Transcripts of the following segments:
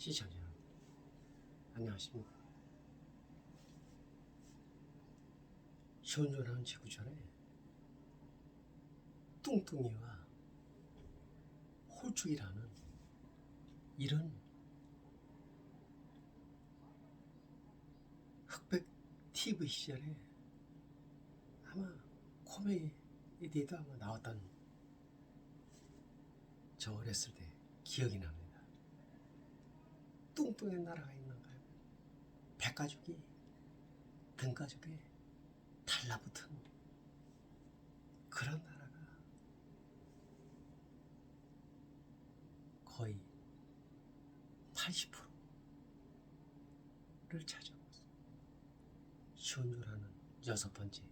시청자 여러분 안녕하십니까 시원전하는 지구촌에 뚱뚱이와 홀쭉이라는 이런 흑백 TV 시절에 아마 코미디에도 아마 나왔던 저 어렸을 때 기억이 납니다. 뚱뚱한 나라가 있는가요? 백가죽이 등가죽에 달라붙은 그런 나라가 거의 80%를 차지하고 있습니다. 시온주라는 여섯 번째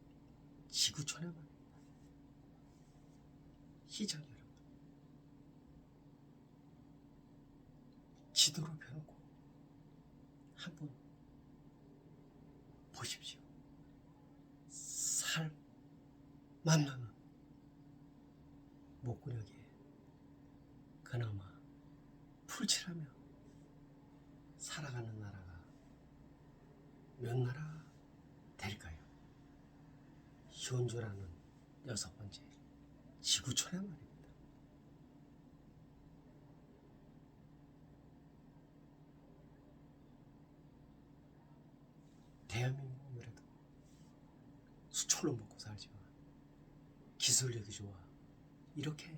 지구촌에 말입니다. 시청자 여러분, 지도를 펴놓고 한번 보십시오. 살 만나는 목구력에 그나마 풀칠하며 살아가는 나라가 몇 나라 될까요? 현주라는 여섯 번째 지구촌에 말입니다. 대한민국은 그래도 수초로 먹고 살지만 기술력이 좋아. 이렇게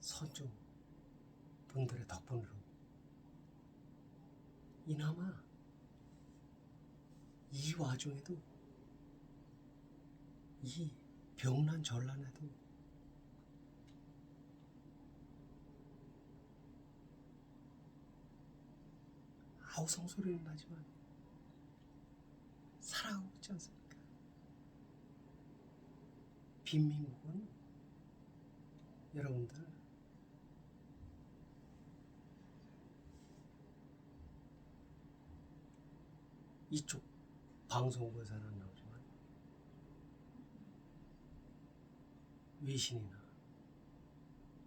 선조 분들의 덕분으로 이나마 이 와중에도 이 병난 전란에도 아우성 소리는 나지만 있지 않습니까? 빈민국은 여러분들 이쪽 방송국에서는 안 나오지만 외신이나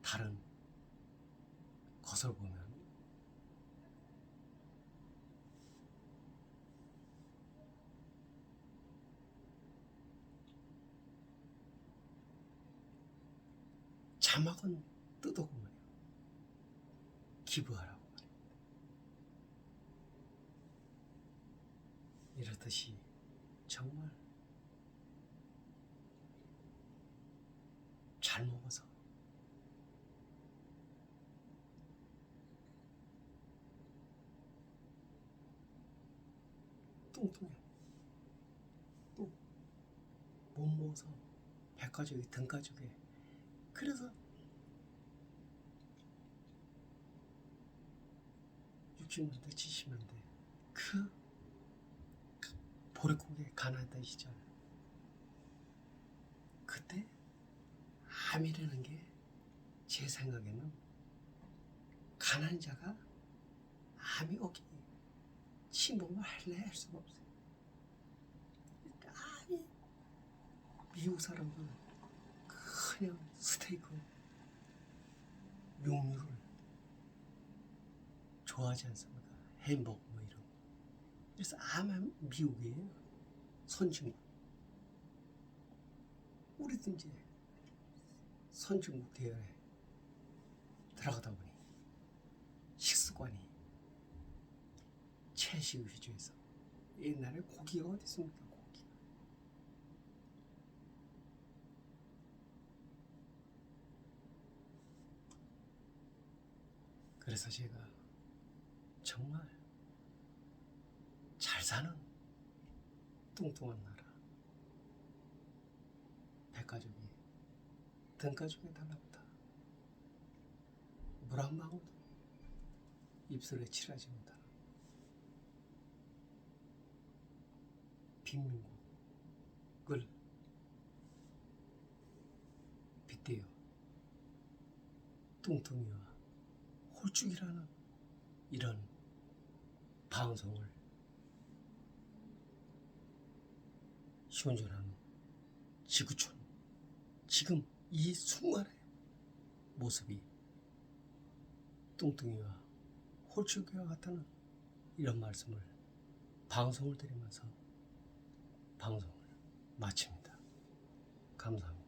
다른 것을 보면 자막은 뜯어보면요. 기부하라고 말입니다. 이렇듯이 정말 잘 먹어서 뚱뚱해. 또 못 먹어서 백가죽이 등가죽에. 그래서 60년대 70년대 그 보릿고개 가난했던 시절. 그때 암이라는 게 제 생각에는 가난한 자가 암이 오기 침범을 할래 할 수가 없어요. 아니 미국 사람들 그냥 스테이크 육류를 좋아하지 않습니까 햄버거 뭐 이런 거. 그래서 아마 미국이에요. 선진국. 우리도 이제 선진국 대열에 들어가다 보니 식습관이 채식 위주에서 옛날에 고기가 어디 있습니까? 고기. 그래서 제가 정말 잘 사는 뚱뚱한 나라. 백가족이 등가족에 달라붙어 물한 방울도 입술에 칠하지 못하는 빈민국을 빗대어 뚱뚱이와 홀쭉이라는 이런 방송을 시원전하는 지구촌 지금 이 순간의 모습이 뚱뚱이와 홀쭉이와 같다는 이런 말씀을 방송을 드리면서 방송을 마칩니다. 감사합니다.